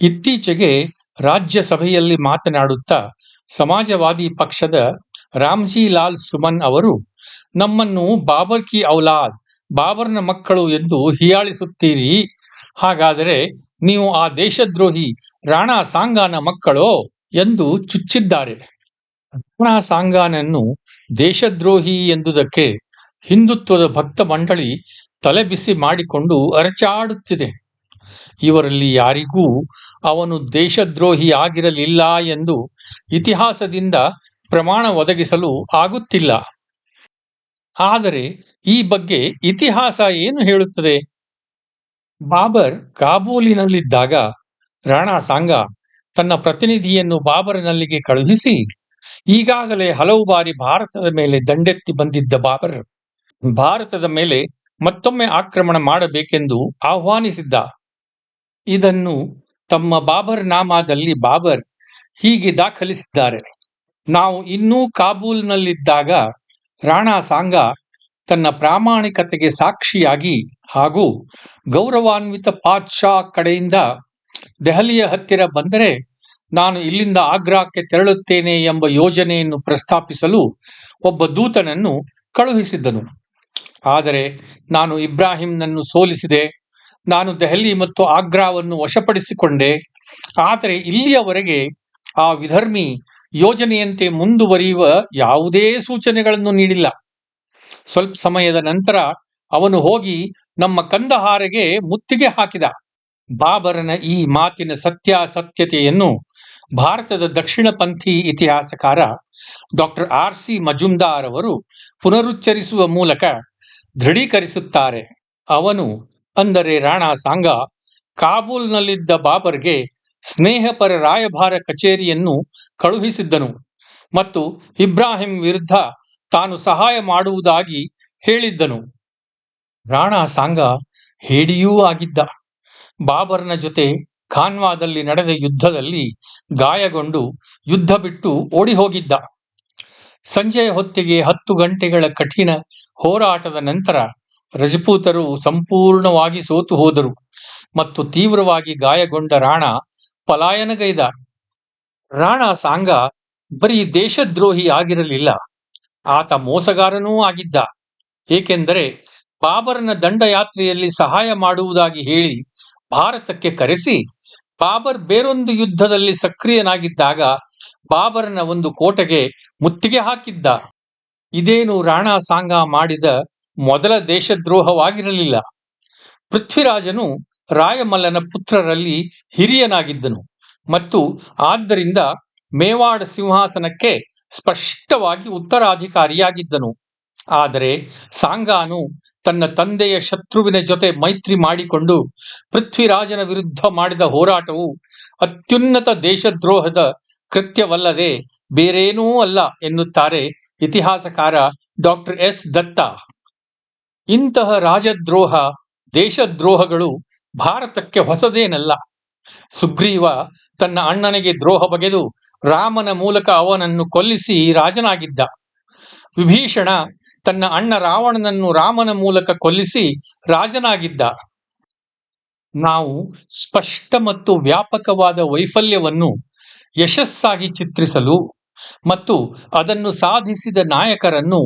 ಇತ್ತೀಚೆಗೆ ರಾಜ್ಯಸಭೆಯಲ್ಲಿ ಮಾತನಾಡುತ್ತಾ ಸಮಾಜವಾದಿ ಪಕ್ಷದ ರಾಮ್ಜಿ ಲಾಲ್ ಸುಮನ್ ಅವರು, ನಮ್ಮನ್ನು ಬಾಬರ್ ಕಿ ಔಲಾದ್, ಬಾಬರ್ನ ಮಕ್ಕಳು ಎಂದು ಹೀಯಾಳಿಸುತ್ತೀರಿ? ಹಾಗಾದರೆ ನೀವು ಆ ದೇಶದ್ರೋಹಿ ರಾಣಾ ಸಾಂಗಾನ ಮಕ್ಕಳೋ? ಎಂದು ಚುಚ್ಚಿದ್ದಾರೆ. ರಾಣಾ ಸಾಂಗಾನನ್ನು ದೇಶದ್ರೋಹಿ ಎಂದುದಕ್ಕೆ ಹಿಂದುತ್ವದ ಭಕ್ತ ಮಂಡಳಿ ತಲೆಬಿಸಿ ಮಾಡಿಕೊಂಡು ಅರಚಾಡುತ್ತಿದೆ. ಇವರಲ್ಲಿ ಯಾರಿಗೂ ಅವನು ದೇಶದ್ರೋಹಿ ಆಗಿರಲಿಲ್ಲ ಎಂದು ಇತಿಹಾಸದಿಂದ ಪ್ರಮಾಣ ಒದಗಿಸಲು ಆಗುತ್ತಿಲ್ಲ. ಆದರೆ ಈ ಬಗ್ಗೆ ಇತಿಹಾಸ ಏನು ಹೇಳುತ್ತದೆ? ಬಾಬರ್ ಕಾಬೂಲಿನಲ್ಲಿದ್ದಾಗ ರಾಣಾ ಸಾಂಗ ತನ್ನ ಪ್ರತಿನಿಧಿಯನ್ನು ಬಾಬರನಲ್ಲಿಗೆ ಕಳುಹಿಸಿ, ಈಗಾಗಲೇ ಹಲವು ಬಾರಿ ಭಾರತದ ಮೇಲೆ ದಂಡೆತ್ತಿ ಬಂದಿದ್ದ ಬಾಬರ್, ಭಾರತದ ಮೇಲೆ ಮತ್ತೊಮ್ಮೆ ಆಕ್ರಮಣ ಮಾಡಬೇಕೆಂದು ಆಹ್ವಾನಿಸಿದ್ದ. ಇದನ್ನು ತಮ್ಮ ಬಾಬರ್ ನಾಮಾದಲ್ಲಿ ಬಾಬರ್ ಹೀಗೆ ದಾಖಲಿಸಿದ್ದಾರೆ. ನಾವು ಇನ್ನೂ ಕಾಬೂಲ್ನಲ್ಲಿದ್ದಾಗ ರಾಣಾ ಸಾಂಗ ತನ್ನ ಪ್ರಾಮಾಣಿಕತೆಗೆ ಸಾಕ್ಷಿಯಾಗಿ ಹಾಗೂ ಗೌರವಾನ್ವಿತ ಪಾತ್ಶಾ ಕಡೆಯಿಂದ ದೆಹಲಿಯ ಹತ್ತಿರ ಬಂದರೆ ನಾನು ಇಲ್ಲಿಂದ ಆಗ್ರಾಕ್ಕೆ ತೆರಳುತ್ತೇನೆ ಎಂಬ ಯೋಜನೆಯನ್ನು ಪ್ರಸ್ತಾಪಿಸಲು ಒಬ್ಬ ದೂತನನ್ನು ಕಳುಹಿಸಿದ್ದನು. ಆದರೆ ನಾನು ಇಬ್ರಾಹಿಂನನ್ನು ಸೋಲಿಸಿದೆ. ನಾನು ದೆಹಲಿ ಮತ್ತು ಆಗ್ರಾವನ್ನು ವಶಪಡಿಸಿಕೊಂಡೆ. ಆದರೆ ಇಲ್ಲಿಯವರೆಗೆ ಆ ವಿಧರ್ಮಿ ಯೋಜನೆಯಂತೆ ಮುಂದುವರಿಯುವ ಯಾವುದೇ ಸೂಚನೆಗಳನ್ನು ನೀಡಿಲ್ಲ. ಸ್ವಲ್ಪ ಸಮಯದ ನಂತರ ಅವನು ಹೋಗಿ ನಮ್ಮ ಕಂದಹಾರೆಗೆ ಮುತ್ತಿಗೆ ಹಾಕಿದ. ಬಾಬರನ ಈ ಮಾತಿನ ಸತ್ಯಾಸತ್ಯತೆಯನ್ನು ಭಾರತದ ದಕ್ಷಿಣ ಪಂಥಿ ಇತಿಹಾಸಕಾರ ಡಾಕ್ಟರ್ ಆರ್ ಸಿ ಮಜುಂದಾರ್ ಅವರು ಪುನರುಚ್ಚರಿಸುವ ಮೂಲಕ ದೃಢೀಕರಿಸುತ್ತಾರೆ. ಅವನು ಅಂದರೆ ರಾಣಾ ಸಾಂಗ, ಕಾಬೂಲ್ನಲ್ಲಿದ್ದ ಬಾಬರ್ಗೆ ಸ್ನೇಹಪರ ರಾಯಭಾರ ಕಚೇರಿಯನ್ನು ಕಳುಹಿಸಿದ್ದನು ಮತ್ತು ಇಬ್ರಾಹಿಂ ವಿರುದ್ಧ ತಾನು ಸಹಾಯ ಮಾಡುವುದಾಗಿ ಹೇಳಿದ್ದನು. ರಾಣಾ ಸಾಂಗ ಹೇಡಿಯೂ ಆಗಿದ್ದ. ಬಾಬರ್ನ ಜೊತೆ ಖಾನ್ವಾದಲ್ಲಿ ನಡೆದ ಯುದ್ಧದಲ್ಲಿ ಗಾಯಗೊಂಡು ಯುದ್ಧ ಬಿಟ್ಟು ಓಡಿ ಹೋಗಿದ್ದ ಸಂಜೆಯ ಹೊತ್ತಿಗೆ ಹತ್ತು ಗಂಟೆಗಳ ಕಠಿಣ ಹೋರಾಟದ ನಂತರ ರಜಪೂತರು ಸಂಪೂರ್ಣವಾಗಿ ಸೋತು ಹೋದರು ಮತ್ತು ತೀವ್ರವಾಗಿ ಗಾಯಗೊಂಡ ರಾಣ ಪಲಾಯನಗೈದ. ರಾಣಾ ಸಾಂಗ ಬರೀ ದೇಶದ್ರೋಹಿ ಆಗಿರಲಿಲ್ಲ. ಆತ ಮೋಸಗಾರನೂ ಆಗಿದ್ದ. ಏಕೆಂದರೆ ಬಾಬರನ ದಂಡಯಾತ್ರೆಯಲ್ಲಿ ಸಹಾಯ ಮಾಡುವುದಾಗಿ ಹೇಳಿ ಭಾರತಕ್ಕೆ ಕರೆಸಿ ಬಾಬರ್ ಬೇರೊಂದು ಯುದ್ಧದಲ್ಲಿ ಸಕ್ರಿಯನಾಗಿದ್ದಾಗ ಬಾಬರನ ಒಂದು ಕೋಟೆಗೆ ಮುತ್ತಿಗೆ ಹಾಕಿದ್ದ. ಇದೇನು ರಾಣಾ ಸಾಂಗ ಮಾಡಿದ ಮೊದಲ ದೇಶದ್ರೋಹವಾಗಿರಲಿಲ್ಲ. ಪೃಥ್ವಿರಾಜನು ರಾಯಮಲ್ಲನ ಪುತ್ರರಲ್ಲಿ ಹಿರಿಯನಾಗಿದ್ದನು ಮತ್ತು ಆದ್ದರಿಂದ ಮೇವಾಡ ಸಿಂಹಾಸನಕ್ಕೆ ಸ್ಪಷ್ಟವಾಗಿ ಉತ್ತರಾಧಿಕಾರಿಯಾಗಿದ್ದನು. ಆದರೆ ಸಾಂಗಾನು ತನ್ನ ತಂದೆಯ ಶತ್ರುವಿನ ಜೊತೆ ಮೈತ್ರಿ ಮಾಡಿಕೊಂಡು ಪೃಥ್ವಿರಾಜನ ವಿರುದ್ಧ ಮಾಡಿದ ಹೋರಾಟವು ಅತ್ಯುನ್ನತ ದೇಶದ್ರೋಹದ ಕೃತ್ಯವಲ್ಲದೆ ಬೇರೇನೂ ಅಲ್ಲ ಎನ್ನುತ್ತಾರೆ ಇತಿಹಾಸಕಾರ ಡಾಕ್ಟರ್ ಎಸ್ ದತ್ತ. ಇಂತಹ ರಾಜದ್ರೋಹ ದೇಶದ್ರೋಹಗಳು ಭಾರತಕ್ಕೆ ಹೊಸದೇನಲ್ಲ. ಸುಗ್ರೀವ ತನ್ನ ಅಣ್ಣನಿಗೆ ದ್ರೋಹ ಬಗೆದು ರಾಮನ ಮೂಲಕ ಅವನನ್ನು ಕೊಲ್ಲಿಸಿ ರಾಜನಾಗಿದ್ದ. ವಿಭೀಷಣ ತನ್ನ ಅಣ್ಣ ರಾವಣನನ್ನು ರಾಮನ ಮೂಲಕ ಕೊಲ್ಲಿಸಿ ರಾಜನಾಗಿದ್ದ. ನಾವು ಸ್ಪಷ್ಟ ಮತ್ತು ವ್ಯಾಪಕವಾದ ವೈಫಲ್ಯವನ್ನು ಯಶಸ್ಸಾಗಿ ಚಿತ್ರಿಸಲು ಮತ್ತು ಅದನ್ನು ಸಾಧಿಸಿದ ನಾಯಕರನ್ನು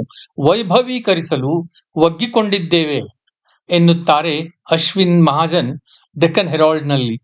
ವೈಭವೀಕರಿಸಲು ಒಗ್ಗಿಕೊಂಡಿದ್ದೇವೆ ಎನ್ನುತ್ತಾರೆ ಅಶ್ವಿನ್ ಮಹಾಜನ್ ಡೆಕ್ಕನ್ ಹೆರಾಲ್ಡ್ನಲ್ಲಿ.